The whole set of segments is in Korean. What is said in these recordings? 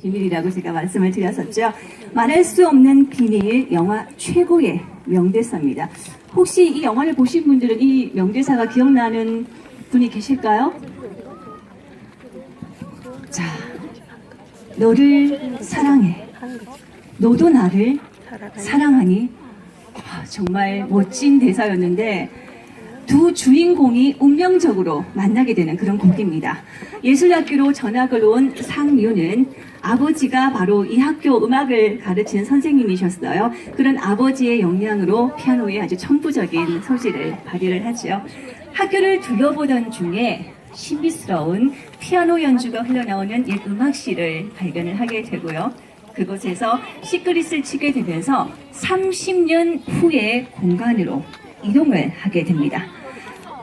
비밀이라고 제가 말씀을 드렸었죠. 말할 수 없는 비밀 영화 최고의 명대사입니다. 혹시 이 영화를 보신 분들은 이 명대사가 기억나는 분이 계실까요? 자, 너를 사랑해. 너도 나를 사랑하니. 아, 정말 멋진 대사였는데 두 주인공이 운명적으로 만나게 되는 그런 곡입니다. 예술학교로 전학을 온 상류는 아버지가 바로 이 학교 음악을 가르치는 선생님이셨어요. 그런 아버지의 영향으로 피아노에 아주 천부적인 소질을 발휘를 하죠. 학교를 둘러보던 중에 신비스러운 피아노 연주가 흘러나오는 옛 음악실을 발견을 하게 되고요. 그곳에서 시크릿을 치게 되면서 30년 후의 공간으로 이동을 하게 됩니다.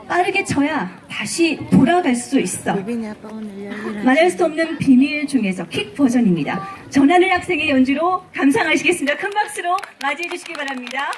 빠르게 쳐야 다시 돌아갈 수 있어. 말할 수 없는 비밀 중에서 킥 버전입니다. 전하늘 학생의 연주로 감상하시겠습니다. 큰 박수로 맞이해 주시기 바랍니다.